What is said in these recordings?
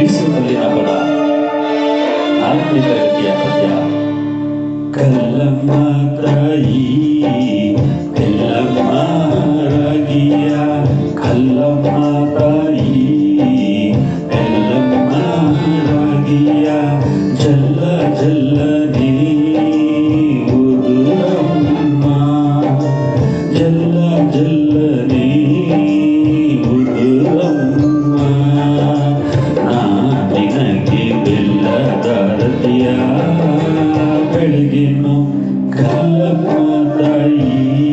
कैसे लेना पड़ा हाथ में कर दिया पतिया कलमा ताई कलमा रगिया 我愿意。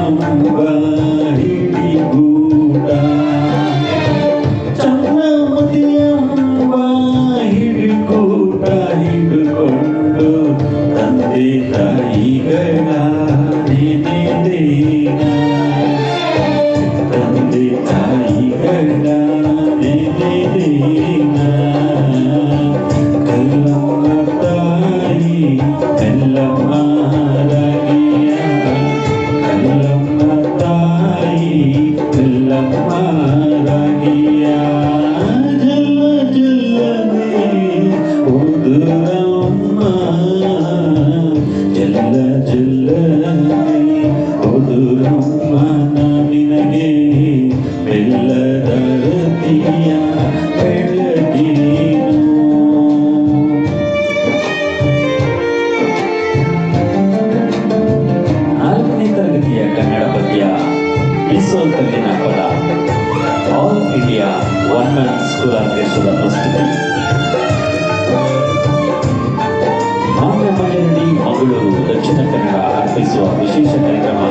down, but ಇಸೋಲ್ಕಲ್ಲಿನ ಪದ all India one man school ಆರ್ಕೆಸ್ಟ್ರಾದ ಪ್ರಸ್ತುತಿ ಮಾಂಗಮಂಡಲಿ ಮಂಗಳೂರು ದಕ್ಷಿಣ ಅರ್ಪಿಸುವ ವಿಶೇಷ ಕಾರ್ಯಕ್ರಮ.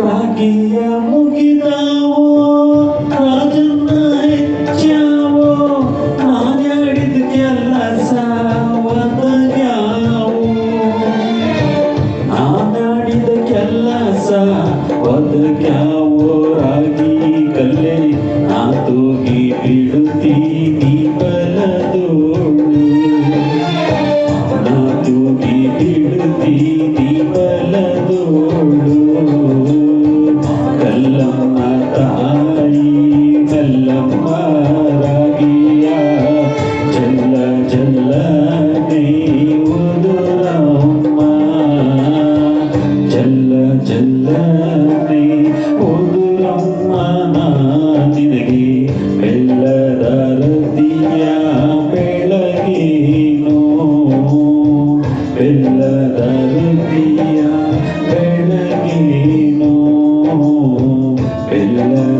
ರಾಗಿಯ